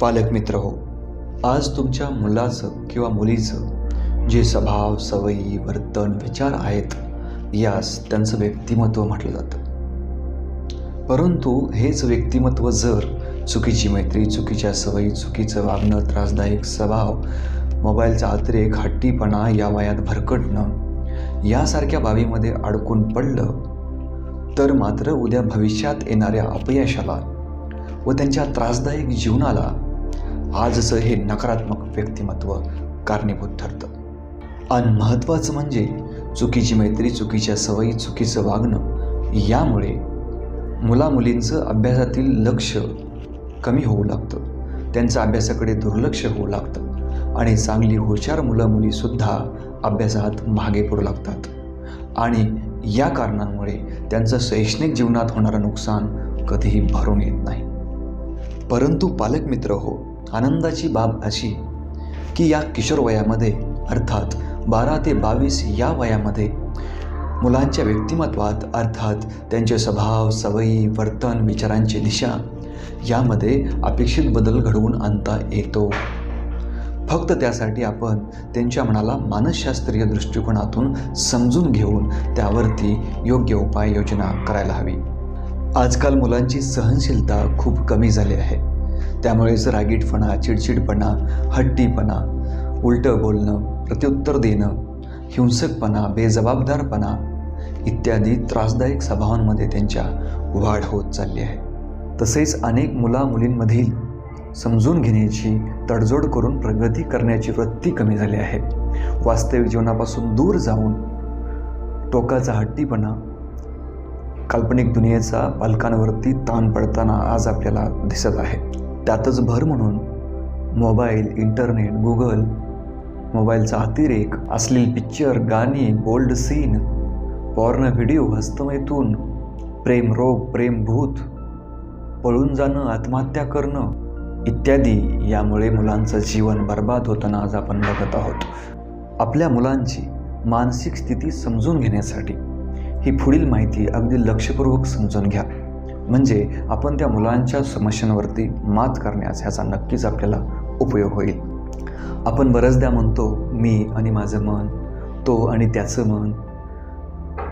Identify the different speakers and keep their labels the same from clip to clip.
Speaker 1: पालक मित्र हो आज तुमच्या मुलाचं किंवा मुलीचं जे स्वभाव सवयी वर्तन विचार आहेत यास त्यांचं व्यक्तिमत्व म्हटलं जातं. परंतु हेच व्यक्तिमत्व जर चुकीची मैत्री चुकीच्या सवयी चुकीचं वागणं त्रासदायक स्वभाव मोबाईलचा अतिरेक हट्टीपणा या वयात भरकटणं यासारख्या बाबीमध्ये अडकून पडलं तर मात्र उद्या भविष्यात येणाऱ्या अपयशाला व त्यांच्या त्रासदायक जीवनाला आजचं हे नकारात्मक व्यक्तिमत्व कारणीभूत ठरतं. आणि महत्त्वाचं म्हणजे चुकीची मैत्री चुकीच्या सवयी चुकीचं वागणं यामुळे मुलामुलींचं अभ्यासातील लक्ष कमी होऊ लागतं. त्यांचं अभ्यासाकडे दुर्लक्ष होऊ लागतं. आणि चांगली हुशार मुलं मुलीसुद्धा अभ्यासात मागे पडू लागतात. आणि या कारणांमुळे त्यांचं शैक्षणिक जीवनात होणारं नुकसान कधीही भरून येत नाही. परंतु पालक मित्र हो आनंदाची बाब अशी की या किशोर वयामध्ये अर्थात बारा ते बावीस या वयामध्ये मुलांच्या व्यक्तिमत्वात अर्थात त्यांचे स्वभाव सवयी वर्तन विचारांची दिशा यामध्ये अपेक्षित बदल घडवून आणता येतो. फक्त त्यासाठी आपण त्यांच्या मनाला मानसशास्त्रीय दृष्टिकोनातून समजून घेऊन त्यावरती योग्य उपाययोजना करायला हवी. आजकाल मुलांची सहनशीलता खूप कमी झाली आहे. त्यामुळेच रागीटपणा चिडचिडपणा हट्टीपणा उलटं बोलणं प्रत्युत्तर देणं हिंसकपणा बेजबाबदारपणा इत्यादी त्रासदायक स्वभावांमध्ये त्यांच्या वाढ होत चालली आहे. तसेच अनेक मुला मुलींमधील समजून घेण्याची तडजोड करून प्रगती करण्याची वृत्ती कमी झाली आहे. वास्तविक जीवनापासून दूर जाऊन टोकाचा हट्टीपणा काल्पनिक दुनियेचा पालकांवरती ताण पडताना आज आपल्याला दिसत आहे. त्यातच भर म्हणून मोबाईल इंटरनेट गुगल मोबाईलचा अतिरेक असलेली पिक्चर गाणी बोल्ड सीन पॉर्न व्हिडिओ हस्तमेतून प्रेम रोग प्रेम भूत पळून जाणं आत्महत्या करणं इत्यादी यामुळे मुलांचं जीवन बर्बाद होताना आज आपण बघत आहोत. आपल्या मुलांची मानसिक स्थिती समजून घेण्यासाठी ही पुढील माहिती अगदी लक्षपूर्वक समजून घ्या. म्हणजे आपण त्या मुलांच्या समस्यांवरती मात करण्यास ह्याचा नक्कीच आपल्याला उपयोग होईल. आपण बऱ्याचदा म्हणतो मी आणि माझं मन तो आणि त्याचं मन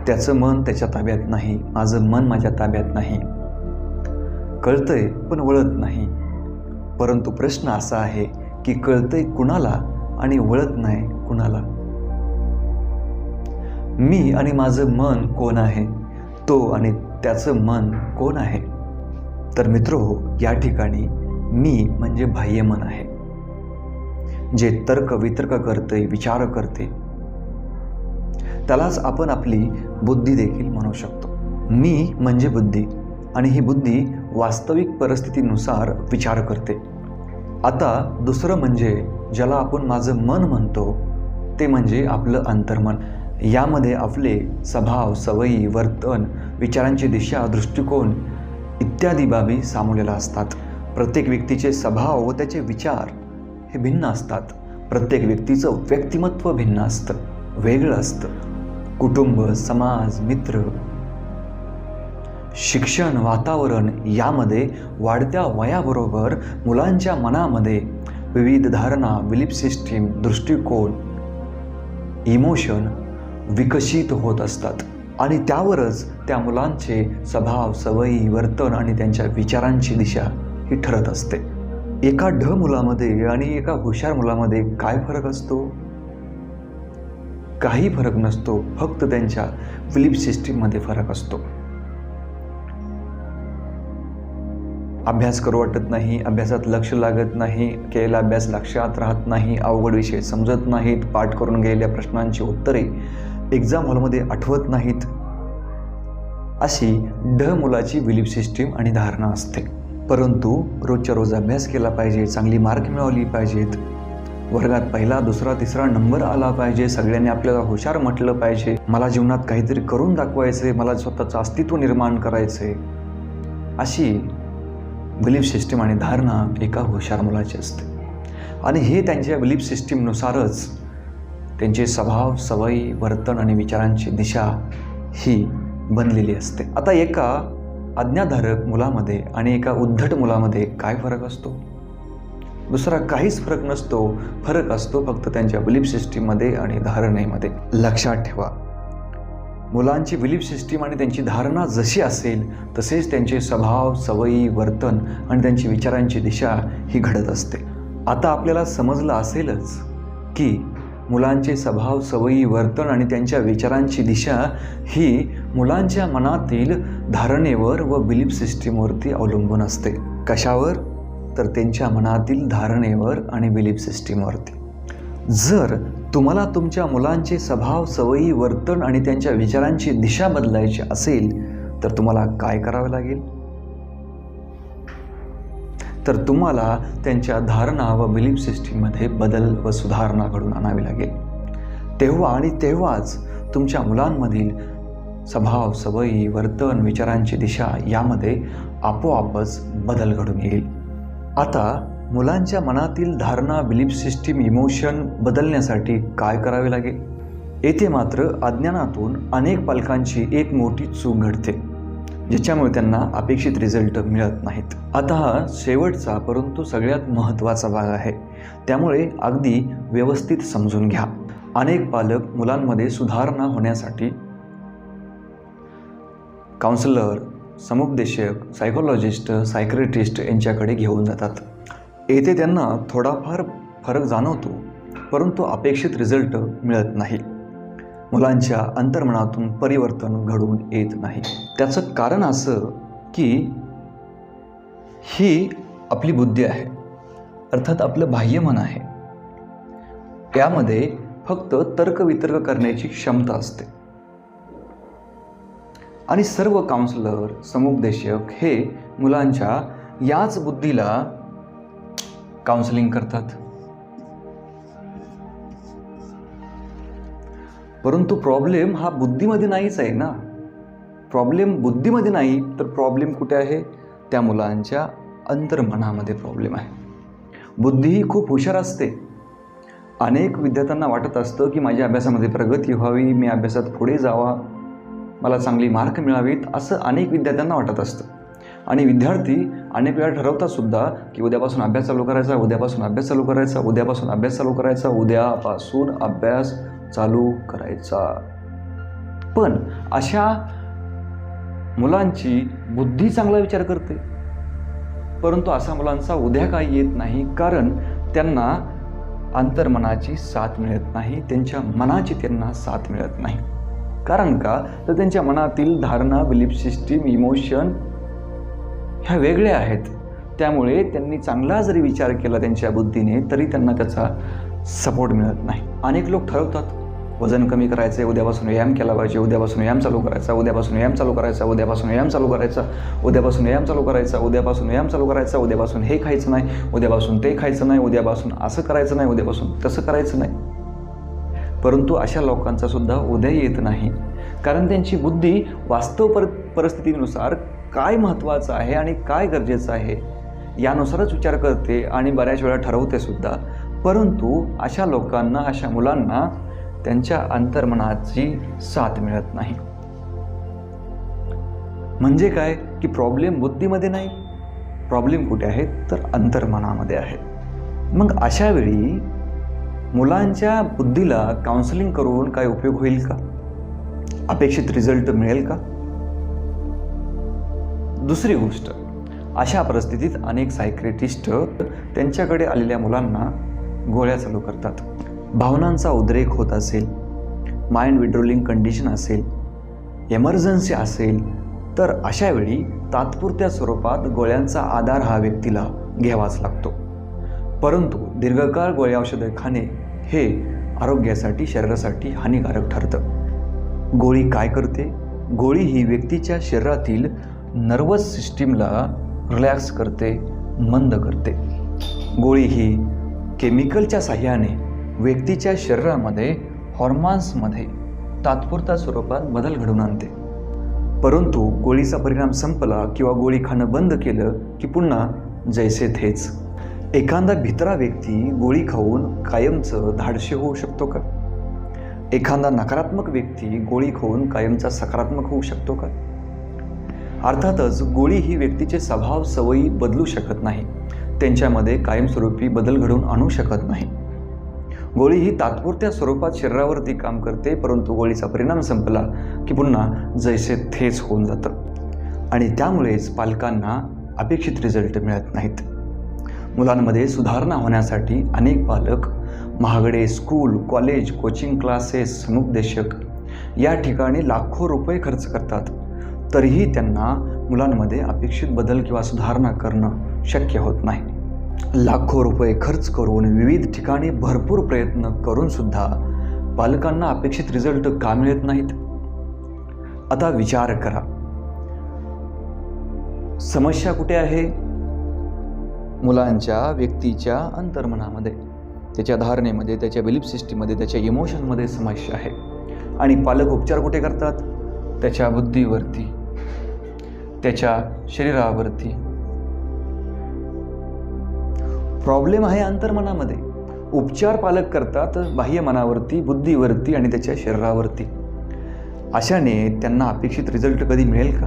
Speaker 1: त्याचं मन त्याच्या ताब्यात नाही माझं मन माझ्या ताब्यात नाही. कळतंय पण वळत नाही. परंतु प्रश्न असा आहे की कळतंय कुणाला आणि वळत नाही कुणाला? मी आणि माझं मन कोण आहे? तो आणि त्याचं मन कोण आहे? तर मित्र हो या ठिकाणी मी म्हणजे बाह्य मन आहे. जे तर्क वितर्क करते विचार करते त्यालाच आपण आपली बुद्धी देखील म्हणू शकतो. मी म्हणजे बुद्धी आणि ही बुद्धी वास्तविक परिस्थितीनुसार विचार करते. आता दुसरं म्हणजे ज्याला आपण माझं मन म्हणतो ते म्हणजे आपलं अंतर्मन. यामध्ये आपले स्वभाव सवयी वर्तन विचारांची दिशा दृष्टिकोन इत्यादी बाबी सामावलेल्या असतात. प्रत्येक व्यक्तीचे स्वभाव व त्याचे विचार हे भिन्न असतात. प्रत्येक व्यक्तीचं व्यक्तिमत्व भिन्न असतं वेगळं असतं. कुटुंब समाज मित्र शिक्षण वातावरण यामध्ये वाढत्या वयाबरोबर मुलांच्या मनामध्ये विविध धारणा विलीप सिस्टीम दृष्टिकोन इमोशन विकसित होत असतात. आणि त्यावरच त्या मुलांचे स्वभाव सवयी वर्तन आणि त्यांच्या विचारांची दिशा ही ठरत असते. एका ढ मुलामध्ये आणि एका हुशार मुलामध्ये काय फरक असतो? काही फरक नसतो. फक्त त्यांच्या फिलिप सिस्टीममध्ये फरक असतो. अभ्यास करू वाटत नाही अभ्यासात लक्ष लागत नाही केलेला अभ्यास लक्षात राहत नाही अवघड विषय समजत नाहीत पाठ करून गेलेल्या प्रश्नांची उत्तरे एक्झाम हॉलमध्ये आठवत नाहीत. अशी ढ मुलाची बिलीफ सिस्टीम आणि धारणा असते. परंतु रोजच्या रोज अभ्यास केला पाहिजे चांगली मार्क मिळवली पाहिजेत. वर्गात पहिला दुसरा तिसरा नंबर आला पाहिजे सगळ्यांनी आपल्याला हुशार म्हटलं पाहिजे. मला जीवनात काहीतरी करून दाखवायचे मला स्वतःचं अस्तित्व निर्माण करायचे अशी बिलीफ सिस्टीम आणि धारणा एका हुशार मुलाची असते. आणि हे त्यांच्या बिलीफ सिस्टीमनुसारच त्यांचे स्वभाव सवयी वर्तन आणि विचारांची दिशा ही बनलेली असते. आता एका आज्ञाधारक मुलामध्ये आणि एका उद्धट मुलामध्ये काय फरक असतो? दुसरा काहीच फरक नसतो. फरक असतो फक्त त्यांच्या बिलीफ सिस्टीममध्ये आणि धारणेमध्ये. लक्षात ठेवा. मुलांची बिलीफ सिस्टीम आणि त्यांची धारणा जशी असेल तसेच त्यांचे स्वभाव सवयी वर्तन आणि त्यांची विचारांची दिशा ही घडत असते. आता आपल्याला समजलं असेलच की मुलांचे स्वभाव सवयी वर्तन आणि त्यांच्या विचारांची दिशा ही मुलांच्या मनातील धारणेवर व बिलीफ सिस्टीमवरती अवलंबून असते. कशावर? तर त्यांच्या मनातील धारणेवर आणि बिलीफ सिस्टीमवरती. जर तुम्हाला तुमच्या मुलांचे स्वभाव सवयी वर्तन आणि त्यांच्या विचारांची दिशा बदलायची असेल तर तुम्हाला काय करावं लागेल? तर तुम्हाला त्यांच्या धारणा व बिलीफ सिस्टीममध्ये बदल व सुधारणा घडून आणावी लागेल. तेव्हा आणि तेव्हाच तुमच्या मुलांमधील स्वभाव सवयी वर्तन विचारांची दिशा यामध्ये आपोआपच बदल घडून येईल. आता मुलांच्या मनातील धारणा बिलीफ सिस्टीम इमोशन बदलण्यासाठी काय करावे लागेल? येथे मात्र अज्ञानातून अनेक पालकांची एक मोठी चूक घडते. ज्याच्यामुळे त्यांना अपेक्षित रिझल्ट मिळत नाहीत. आता हा शेवटचा परंतु सगळ्यात महत्त्वाचा भाग आहे. त्यामुळे अगदी व्यवस्थित समजून घ्या. अनेक पालक मुलांमध्ये सुधारणा होण्यासाठी काउन्सिलर समुपदेशक सायकोलॉजिस्ट सायक्रेटिस्ट यांच्याकडे घेऊन जातात. येथे त्यांना थोडाफार फरक जाणवतो परंतु अपेक्षित रिझल्ट मिळत नाही. मुलांच्या अंतर्मनातून परिवर्तन घडून येत नाही. त्याचं कारण असं की ही आपली बुद्धी आहे. अर्थात आपलं बाह्यमन आहे. त्यामध्ये फक्त तर्कवितर्क करण्याची क्षमता असते. आणि सर्व काउन्सिलर समुपदेशक हे मुलांच्या याच बुद्धीला काउन्सिलिंग करतात. परंतु प्रॉब्लेम हा बुद्धीमध्ये नाहीच आहे ना. प्रॉब्लेम बुद्धीमध्ये नाही तर प्रॉब्लेम कुठे आहे? त्या मुलांच्या अंतर्मनामध्ये प्रॉब्लेम आहे. बुद्धी ही खूप हुशार असते. अनेक विद्यार्थ्यांना वाटत असतं की माझ्या अभ्यासामध्ये प्रगती व्हावी मी अभ्यासात पुढे जावा मला चांगली मार्क मिळावीत असं अनेक विद्यार्थ्यांना वाटत असतं. आणि विद्यार्थी अनेक वेळा ठरवतात सुद्धा की उद्यापासून अभ्यास चालू करायचा उद्यापासून अभ्यास चालू करायचा उद्यापासून अभ्यास चालू करायचा उद्यापासून अभ्यास चालू करायचा. पण अशा मुलांची बुद्धी चांगला विचार करते. परंतु असा मुलांचा उद्या काही येत नाही कारण त्यांना अंतर्मनाची साथ मिळत नाही त्यांच्या मनाची त्यांना साथ मिळत नाही. कारण का? तर त्यांच्या मनातील धारणा बिलीफ सिस्टीम इमोशन ह्या वेगळ्या आहेत. त्यामुळे त्यांनी चांगला जरी विचार केला त्यांच्या बुद्धीने तरी त्यांना त्याचा सपोर्ट मिळत नाही. अनेक लोक ठरवतात वजन कमी करायचं आहे उद्यापासून व्यायाम केला पाहिजे उद्यापासून व्यायाम चालू करायचा उद्यापासून व्यायाम चालू करायचा उद्यापासून व्यायाम चालू करायचा उद्यापासून व्यायाम चालू करायचा उद्यापासून व्यायाम चालू करायचा उद्यापासून हे खायचं नाही उद्यापासून ते खायचं नाही उद्यापासून असं करायचं नाही उद्यापासून तसं करायचं नाही. परंतु अशा लोकांचा सुद्धा उदय येत नाही. कारण त्यांची बुद्धी वास्तव पर परिस्थितीनुसार काय महत्त्वाचं आहे आणि काय गरजेचं आहे यानुसारच विचार करते आणि बऱ्याच वेळा ठरवते सुद्धा. परंतु अशा लोकांना अशा मुलांना त्यांच्या अंतर्मनाची साथ मिळत नाही. म्हणजे काय? की प्रॉब्लेम बुद्धीमध्ये नाही. प्रॉब्लेम कुठे आहेत? तर अंतर्मनामध्ये आहेत. मग अशा वेळी मुलांच्या बुद्धीला काउन्सिलिंग करून काय उपयोग होईल का? अपेक्षित रिझल्ट मिळेल का? दुसरी गोष्ट अशा परिस्थितीत अनेक सायक्रेटिस्ट त्यांच्याकडे आलेल्या मुलांना गोळ्या चालू करतात. भावनांचा उद्रेक होत असेल माइंड विड्रोलिंग कंडिशन असेल एमर्जन्सी असेल तर अशा वेळी तात्पुरत्या स्वरूपात गोळ्यांचा आधार हा व्यक्तीला घ्यावाच लागतो. परंतु दीर्घकाळ गोळ्या औषधं खाणे हे आरोग्यासाठी शरीरासाठी हानिकारक ठरतं. गोळी काय करते? गोळी ही व्यक्तीच्या शरीरातील नर्वस सिस्टीमला रिलॅक्स करते मंद करते. गोळी ही केमिकलच्या साह्याने व्यक्तीच्या शरीरामध्ये हॉर्मॉन्समध्ये तात्पुरता स्वरूपात बदल घडवून आणते. परंतु गोळीचा परिणाम संपला किंवा गोळी खाणं बंद केलं की पुन्हा जैसे थेच एखादा भित्रा व्यक्ती गोळी खाऊन कायमचं धाडशे होऊ शकतो का? एखादा नकारात्मक व्यक्ती गोळी खाऊन कायमचा सकारात्मक होऊ शकतो का? अर्थातच गोळी ही व्यक्तीचे स्वभाव सवयी बदलू शकत नाही. त्यांच्यामध्ये कायमस्वरूपी बदल घडवून आणू शकत नाही. गोळी ही तात्पुरत्या स्वरूपात शरीरावरती काम करते परंतु गोळीचा परिणाम संपला की पुन्हा जैसे थेच होऊन जातं. आणि त्यामुळेच पालकांना अपेक्षित रिझल्ट मिळत नाहीत. मुलांमध्ये सुधारणा होण्यासाठी अनेक पालक महागडे स्कूल कॉलेज कोचिंग क्लासेस समुपदेशक या ठिकाणी लाखो रुपये खर्च करतात. तरीही त्यांना मुलांमध्ये अपेक्षित बदल किंवा सुधारणा करणं शक्य होत नाही. लाखो रुपये खर्च करून विविध ठिकाणी भरपूर प्रयत्न करूनसुद्धा पालकांना अपेक्षित रिझल्ट का मिळत नाहीत. आता विचार करा. समस्या कुठे आहे? मुलांच्या व्यक्तीच्या अंतर्मनामध्ये. त्याच्या धारणेमध्ये त्याच्या बिलीफ सिस्टीममध्ये त्याच्या इमोशनमध्ये समस्या आहे. आणि पालक उपचार कुठे करतात? त्याच्या बुद्धीवरती. त्याच्या शरीरावरती. प्रॉब्लेम आहे अंतर्मनामध्ये उपचार पालक करतात बाह्य मनावरती बुद्धीवरती आणि त्याच्या शरीरावरती. अशाने त्यांना अपेक्षित रिझल्ट कधी मिळेल का?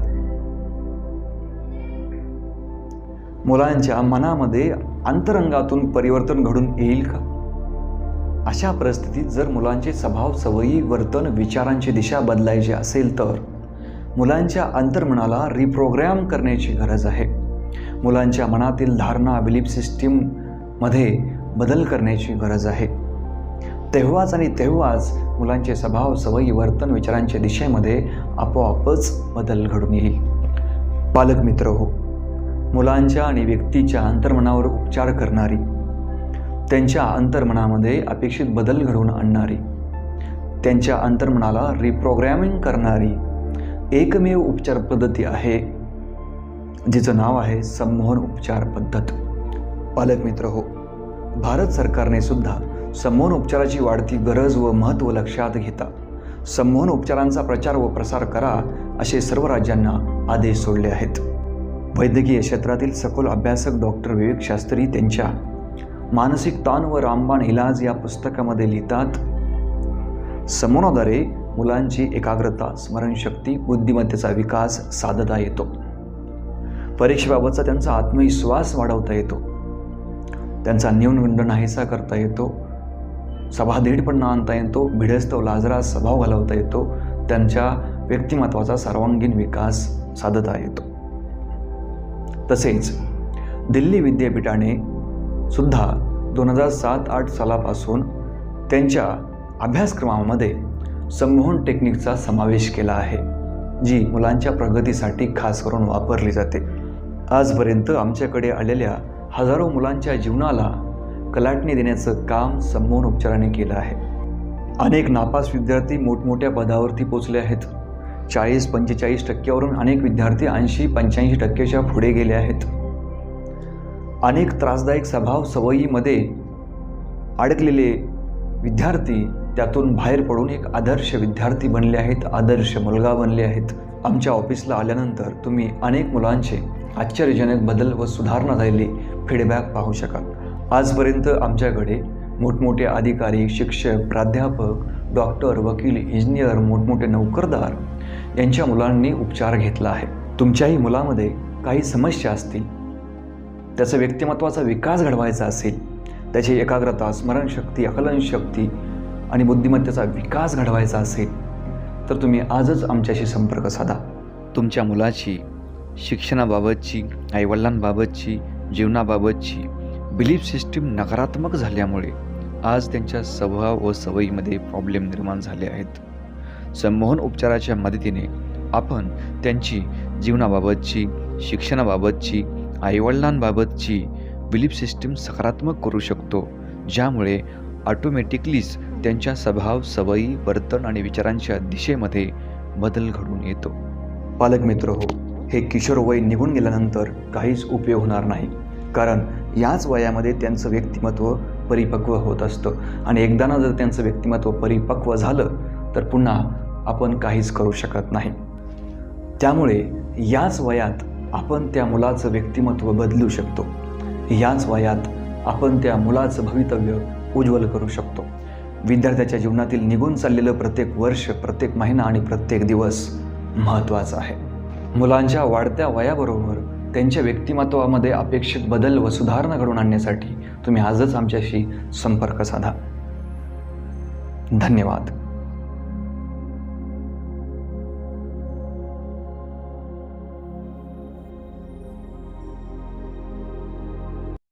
Speaker 1: मुलांच्या मनामध्ये अंतरंगातून परिवर्तन घडून येईल का? अशा परिस्थितीत जर मुलांचे स्वभाव सवयी वर्तन विचारांची दिशा बदलायची असेल तर? मुलांच्या अंतर्मनाला रिप्रोग्रॅम करण्याची गरज आहे. मुलांच्या मनातील धारणा बिलीफ सिस्टीममध्ये बदल करण्याची गरज आहे. तेव्हाच आणि तेव्हाच मुलांचे स्वभाव सवयी वर्तन विचारांच्या दिशेमध्ये आपोआपच बदल घडून येईल. पालक मित्र हो मुलांच्या आणि व्यक्तीच्या अंतर्मनावर उपचार करणारी त्यांच्या अंतर्मनामध्ये अपेक्षित बदल घडवून आणणारी त्यांच्या अंतर्मनाला रिप्रोग्रॅमिंग करणारी एकमेव उपचार पद्धती आहे जिचं नाव आहे संमोहन उपचार पद्धत. पालक मित्र हो भारत सरकारने सुद्धा संमोहन उपचाराची वाढती गरज व महत्त्व लक्षात घेता. संमोहन उपचारांचा प्रचार व प्रसार करा असे सर्व राज्यांना आदेश सोडले आहेत. वैद्यकीय क्षेत्रातील सखोल अभ्यासक डॉक्टर विवेक शास्त्री त्यांच्या मानसिक ताण व रामबाण इलाज या पुस्तकामध्ये लिहितात समोनाद्वारे मुलांची एकाग्रता स्मरणशक्ती बुद्धिमत्तेचा विकास साधता येतो. परीक्षेबाबतचा त्यांचा आत्मविश्वास वाढवता येतो. त्यांचा न्यूनगंड नाहीसा करता येतो. सभाधीडपणा आणता येतो. भिडस्तव लाजरा स्वभाव घालवता येतो. त्यांच्या व्यक्तिमत्वाचा सर्वांगीण विकास साधता येतो. तसेच दिल्ली विद्यापीठाने सुद्धा दोन हजार सात आठ सालापासून त्यांच्या अभ्यासक्रमामध्ये संमोहन टेक्निकचा समावेश केला आहे जी मुलांच्या प्रगतीसाठी खास करून वापरली जाते. आजपर्यंत आमच्याकडे आलेल्या हजारो मुलांच्या जीवनाला कलाटणी देण्याचं काम संमोहन उपचाराने केलं आहे. अनेक नापास विद्यार्थी मोठमोठ्या पदावरती पोचले आहेत. चाळीस पंचेचाळीस टक्क्यावरून अनेक विद्यार्थी ऐंशी पंच्याऐंशी टक्क्याच्या पुढे गेले आहेत. अनेक त्रासदायक स्वभाव सवयीमध्ये अडकलेले विद्यार्थी त्यातून बाहेर पडून एक आदर्श विद्यार्थी बनले आहेत आदर्श मुलगा बनले आहेत. आमच्या ऑफिसला आल्यानंतर तुम्ही अनेक मुलांचे आश्चर्यजनक बदल व सुधारणा झालेली फीडबॅक पाहू शकाल. आजपर्यंत आमच्याकडे मोठमोठे अधिकारी शिक्षक प्राध्यापक डॉक्टर वकील इंजिनियर मोठमोठे नोकरदार यांच्या मुलांनी उपचार घेतला आहे. तुमच्याही मुलामध्ये काही समस्या असतील त्याचा व्यक्तिमत्वाचा विकास घडवायचा असेल त्याची एकाग्रता स्मरणशक्ती आकलनशक्ती आणि बुद्धिमत्तेचा विकास घडवायचा असेल तर तुम्ही आजच आमच्याशी संपर्क साधा. तुमच्या मुलाची शिक्षणाबाबतची आईवडिलांबाबतची जीवनाबाबतची बिलीफ सिस्टीम नकारात्मक झाल्यामुळे आज त्यांच्या स्वभाव व सवयीमध्ये प्रॉब्लेम निर्माण झाले आहेत. संमोहन उपचाराच्या मदतीने आपण त्यांची जीवनाबाबतची शिक्षणाबाबतची आईवडिलांबाबतची बिलीफ सिस्टीम सकारात्मक करू शकतो ज्यामुळे ऑटोमॅटिकलीच त्यांच्या स्वभाव सवयी वर्तन आणि विचारांच्या दिशेमध्ये बदल घडून येतो. पालक मित्र हो हे किशोरवय निघून गेल्यानंतर काहीच उपयोग होणार नाही. कारण याच वयामध्ये त्यांचं व्यक्तिमत्व परिपक्व होत असतं आणि एकदाना जर त्यांचं व्यक्तिमत्व परिपक्व झालं तर पुन्हा आपण काहीच करू शकत नाही. त्यामुळे याच वयात आपण त्या मुलाचं व्यक्तिमत्व बदलू शकतो. याच वयात आपण त्या मुलाचं भवितव्य उज्ज्वल करू शकतो. विद्यार्थ्याच्या जीवनातील निघून चाललेलं प्रत्येक वर्ष प्रत्येक महिना आणि प्रत्येक दिवस महत्त्वाचं आहे. मुलांच्या वाढत्या वयाबरोबर त्यांच्या व्यक्तिमत्वामध्ये अपेक्षित बदल व सुधारणा घडवून आणण्यासाठी तुम्ही आजच आमच्याशी संपर्क साधा. धन्यवाद.